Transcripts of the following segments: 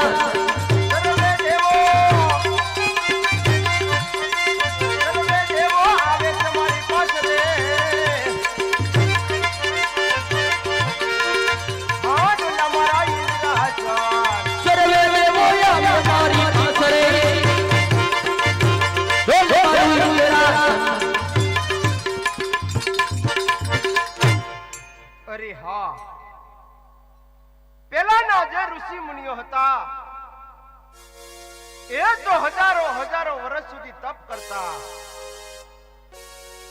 Yeah. એ હજારો હજારો વર્ષ સુધી તપ કરતા.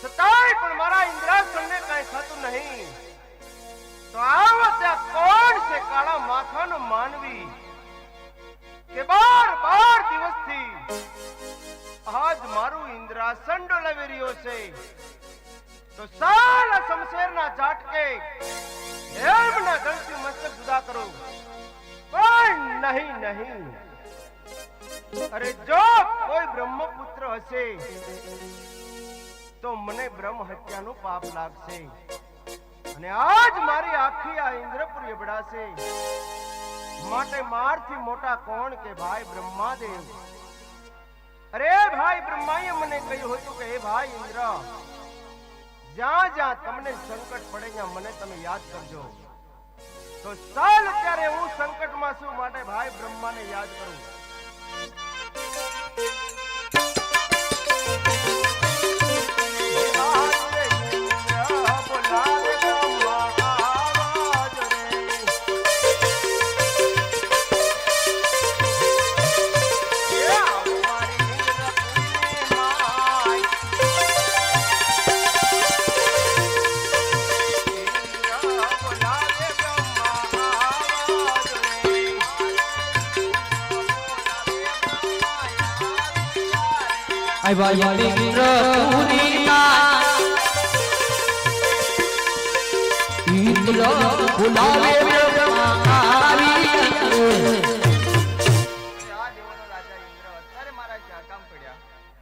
છતાંય પણ મારા ઇન્દ્રાસનને કઈ થતું નહીં. તો આવો ત્યાં કોણ છે કાળા માથાનો માનવી? કે બાર બાર દિવસથી આજ મારું ઇન્દ્રાસન ડોલાવી રહ્યો છે? તો સાલા શમશેરના ઝાટકે હેલ્મના ગળથી મસ્તક જુદા કરો. પણ નહીં નહીં. અરે જો કોઈ બ્રહ્મપુત્ર હશે, તો મને બ્રહ્મ હત્યાનું પાપ લાગશે. અને આજ મારી આખી આ ઇન્દ્રપુરી બળાશે માટે મારથી મોટા કોણ કે ભાઈ બ્રહ્માદેવ? અરે ભાઈ બ્રહ્માએ મને કહ્યું હતું કે, હે ભાઈ ઇન્દ્ર, જ્યાં જ્યાં તમને સંકટ પડે, ત્યાં મને તમે યાદ કરજો. તો ચાલ અત્યારે હું સંકટમાં છું, માટે ભાઈ બ્રહ્માને યાદ કરું. Thank you.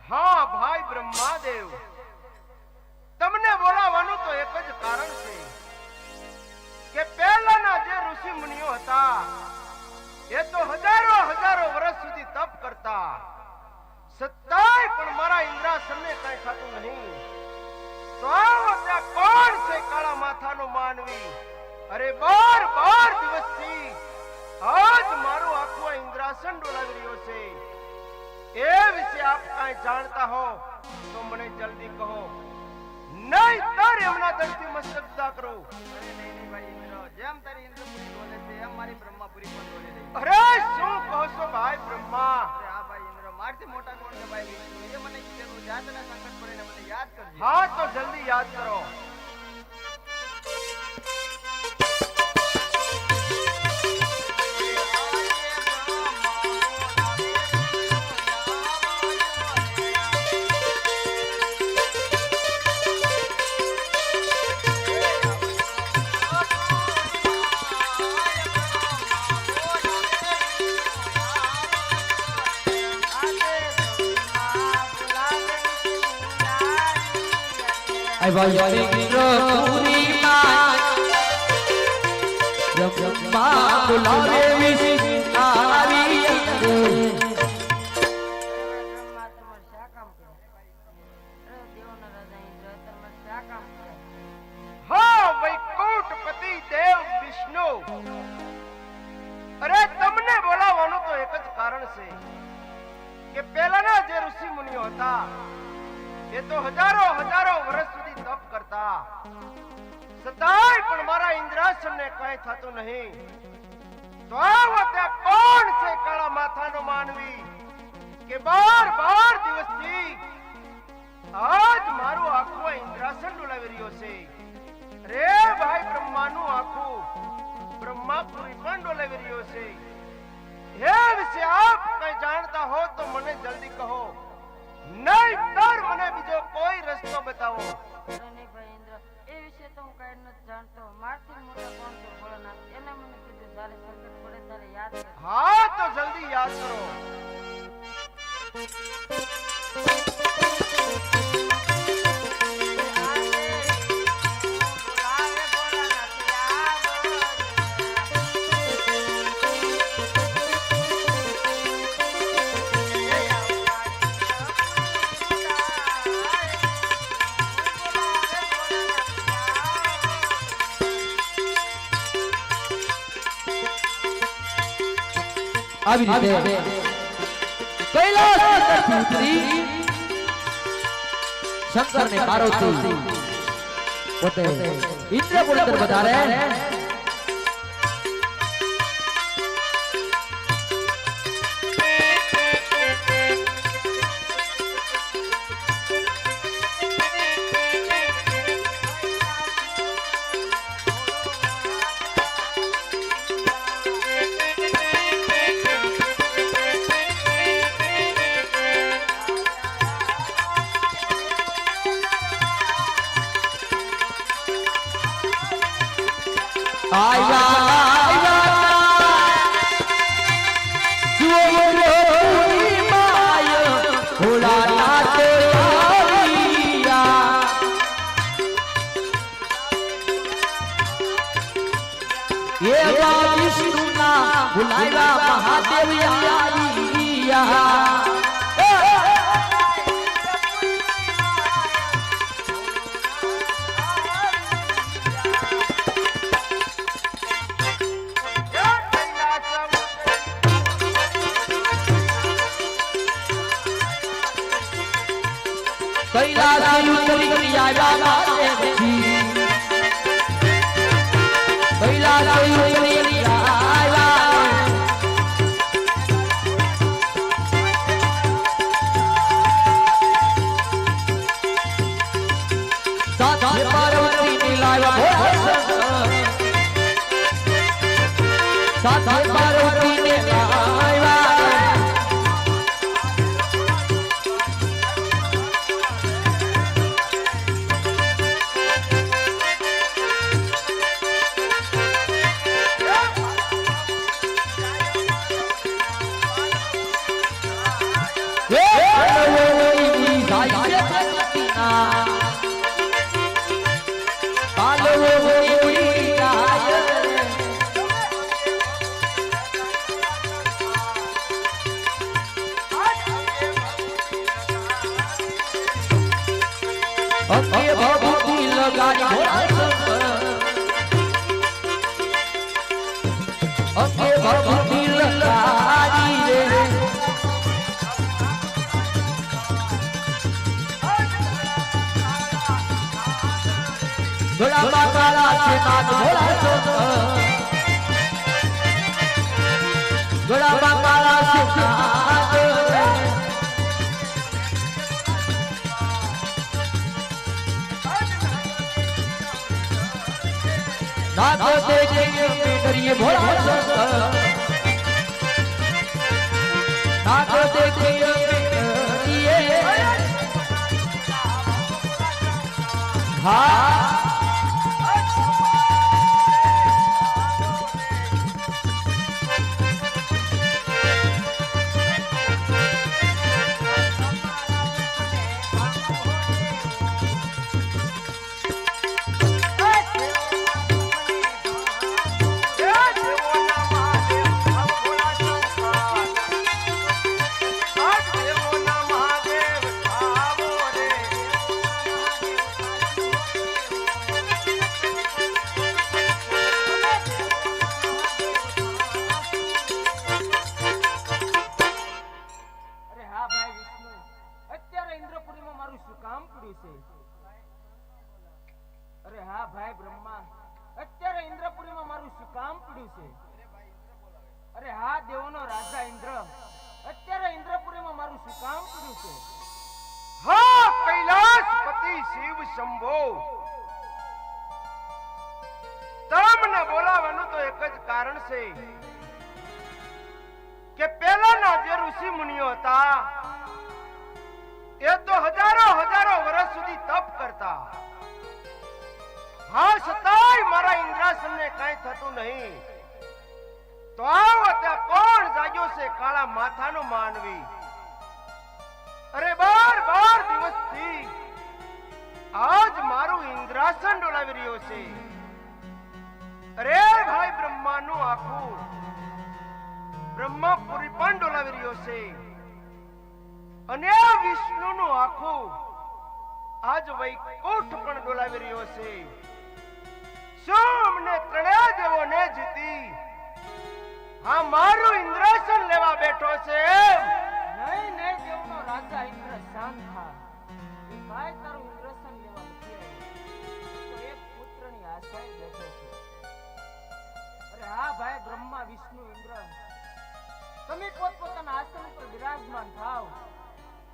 હા, ભાઈ બ્રહ્માદેવ. તમને બોલાવાનું તો એક જ કારણ છે કે પહેલાના જે ઋષિ મુનિઓ હતા, એ તો હજારો હજારો વર્ષ સુધી તપ કરતા. સત્તાય પણ મારા ઇન્દ્રાસનને કઈ થતું નહીં. તો આવો ત્યાં કોણ છે કાળા માથાનો માનવી? અરે બાર બાર દિવસથી આજ મારો આખો ઇન્દ્રાસન ડોલાવી રહ્યો છે. એ વિશે આપ કાંઈ જાણતા હો તો મને જલ્દી કહો. નહીં તર એમના દર્શી મસ્તક જુદા કરો અરે નહીં ભાઈ ઇન્દ્ર જેમ તારી ઇન્દ્રપુરી બોલે છે એમ મારી બ્રહ્માપુરી પણ બોલે છે. અરે શું કહો છો ભાઈ બ્રહ્મા અરે આ ભાઈ ઇન્દ્ર મારથી મોટા કોણ ભાઈ? એ મને કીધેલું જાતના તને સંકટ પડે મને યાદ કરજો. હા, તો જલ્દી યાદ કરો. ઇન્દ્ર આવી રીતે કૈલાસ પરથી શંકર ને પાર્વતી પોતે ઇન્દ્રપુર વધારે ભુલાવ્યા મહાદેવ આવ્યા જય કૈલાસમ કૈલાસ ઉતરી સાથે અકે ભગવતી લગાડી રે ભોળા બાબાલા છે નાથ ભોળા ચોક ભોળા બાબાલા છે નાથ નાથ દેખીએ ડરીએ ભોળા ચોક નાથ દેખીએ ડરીએ હા. શંભો. તમને બોલાવવાનું તો એક જ કારણ છે કે પેલાના જે ઋષિ મુનિઓ હતા, એ તો હજારો હજારો વર્ષ સુધી તપ કરતા. હા, છતાંય મારા ઇન્દ્રાસનને કઈ થતું નહીં. તો આવો ત્યાં કોણ જાગ્યો છે કાળા માથાનો માનવી? ડોલાવી રહ્યો છે. અરે ભાઈ, બ્રહ્માનું આખું બ્રહ્માપુરી પણ ડોલાવી રહ્યો છે. અને વિષ્ણુનું આખું આજ વૈકુંઠ પણ ડોલાવી રહ્યો છે. શું અમને ત્રણેય દેવોને જીતી હા મારું ઇન્દ્રાસન લેવા બેઠો છે. નહીં નહીં, દેવનો રાજા ઇન્દ્ર શાંત થા ભાઈ તારું ઇન્દ્રાસન લેવા અરે હા ભાઈ, બ્રહ્મા, વિષ્ણુ, ઇન્દ્ર. તમે પોતપોતાના આશ્રમ પર બિરાજમાન થાવ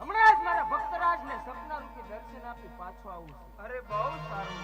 હમણાં જ મારા ભક્તરાજને સપના રૂપી દર્શન આપી પાછો આવું અરે બહુ સારું.